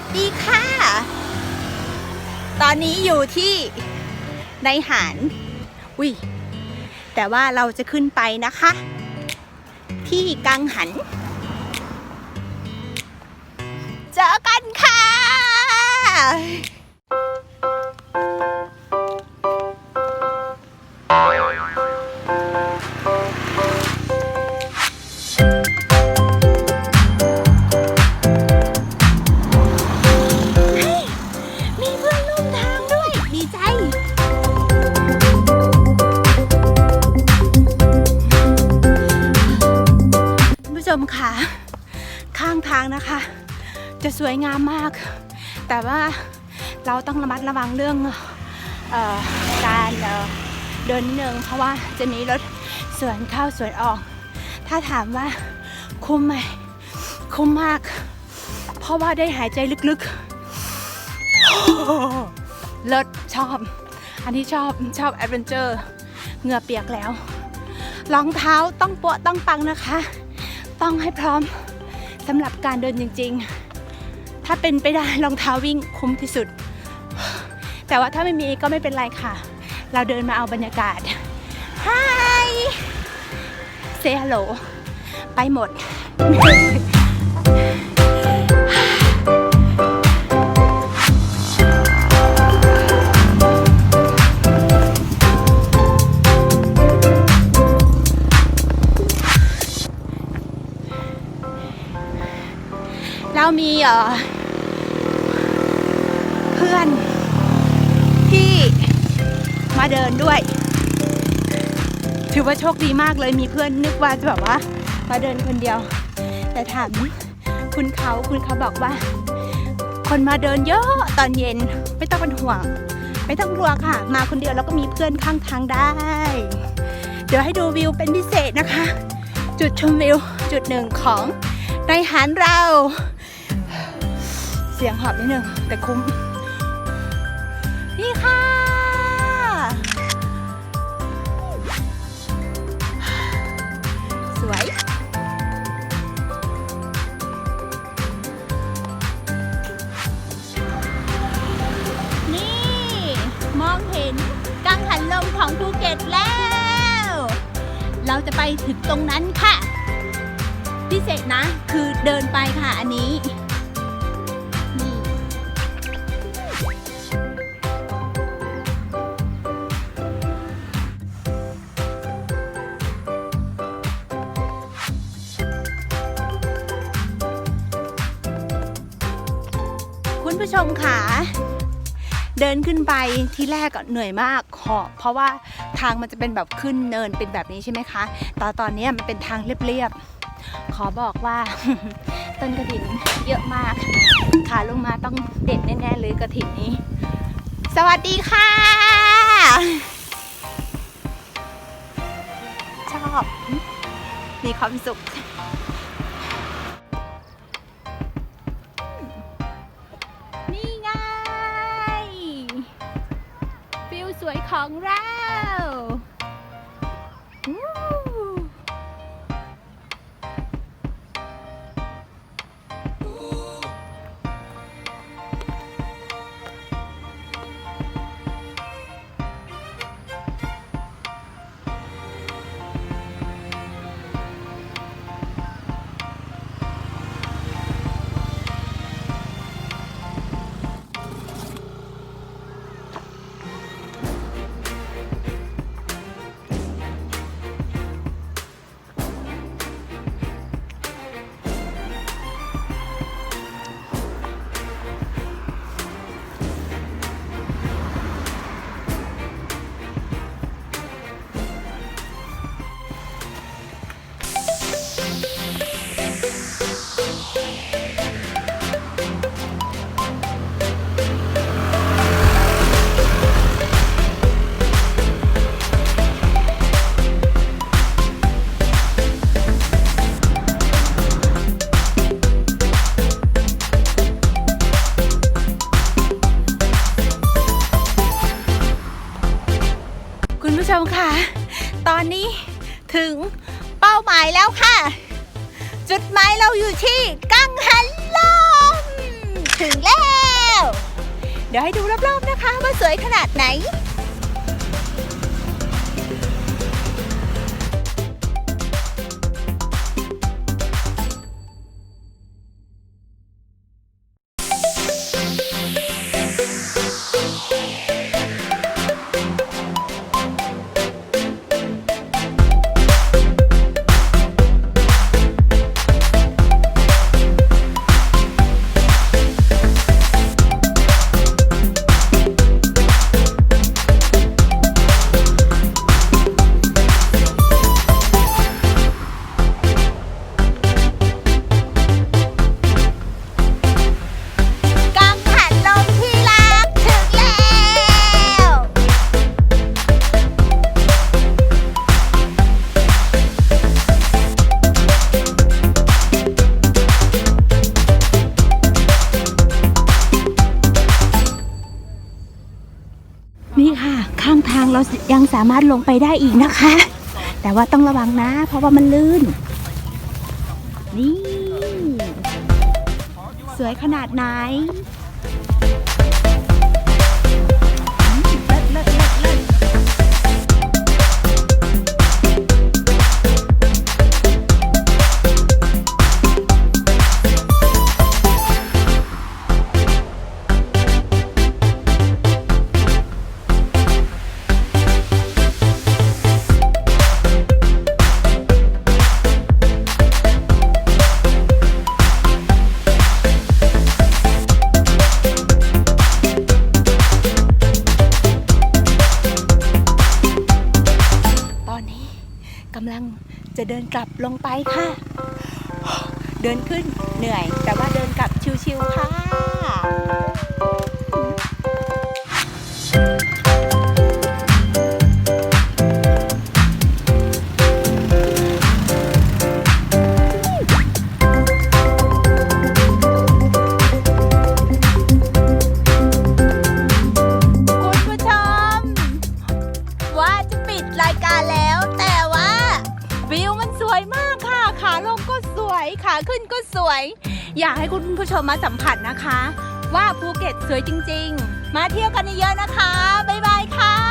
วัสดีค่ะ ตอนนี้อยู่ที่ในหารอุ้ยแต่ว่าเราจะขึ้นไปนะคะ ที่กังหัน เจอกันค่ะ ข้างทางนะคะ จะสวยงามมาก แต่ว่าเราต้องระมัดระวังเรื่องออการเเดินนิดนึงเพราะว่าจะมีรถสวนเข้าสวนออก ถ้าถามว่าคุ้มไหมคุ้มมาก เพราะว่าได้หายใจลึกๆเลิศชอบ อันที่ชอบชอบแอดเวนเจอร์เหงื่อเปียกแล้วรองเท้าต้องปะต้องปังนะคะ ต้องให้พร้อม สำหรับการเดินจริง ๆ ถ้าเป็นไปได้รองเท้าวิ่งคุ้มที่สุด แต่ว่าถ้าไม่มีก็ไม่เป็นไรค่ะ เราเดินมาเอาบรรยากาศ Hi Say hello ไปหมด มีเอ่อเพื่อนที่มาเดินด้วย ถือว่าโชคดีมากเลยมีเพื่อนนึกว่าจะแบบว่า มาเดินคนเดียว แต่ถามคุณเขาคุณเขาบอกว่า คนมาเดินเยอะตอนเย็นไม่ต้องเป็นห่วง ไม่ต้องกลัวค่ะ มาคนเดียวแล้วก็มีเพื่อนข้างทางได้ เดี๋ยวให้ดูวิวเป็นพิเศษนะคะ จุดชมวิวจุดหนึ่งของในหารเรา เสียงหอบนิดนึงแต่คุ้ม นี่ค่ะ สวย นี่ มองเห็นกังหันลมของภูเก็ตแล้ว เราจะไปถึงตรงนั้นค่ะ พิเศษนะคือเดินไปค่ะอันนี้ ผู้ชมค่ะเดินขึ้นไปที่แรกก็เหนื่อยมากหอบเพราะว่าทางมันจะเป็นแบบขึ้นเนินเป็นแบบนี้ใช่ไหมคะแต่ตอนนี้มันเป็นทางเรียบๆ ขอบอกว่า ต้นกระถินเยอะมาก ขาลงมาต้องเด็ดแน่ๆเลยกระถินนี้ สวัสดีค่ะ ชอบ มีความสุข วยของเรา ผู้ชมค่ะ ตอนนี้ถึงเป้าหมายแล้วค่ะ จุดหมายเราอยู่ที่กังหันลม ถึงแล้ว เดี๋ยวให้ดูรอบๆนะคะว่าสวยขนาดไหน เรายังสามารถลงไปได้อีกนะคะ แต่ว่าต้องระวังนะ เพราะว่ามันลื่น นี่ สวยขนาดไหน กำลังจะเดินกลับลงไปค่ะ เดินขึ้นเหนื่อย แต่ว่าเดินกลับชิวๆค่ะคุณผู้ชมว่าจะปิดรายการแล้ว ขาขึ้นก็สวย อยากให้คุณผู้ชมมาสัมผัสนะคะ ว่าภูเก็ตสวยจริง ๆ มาเที่ยวกันเยอะๆนะคะ บ๊ายบายค่ะ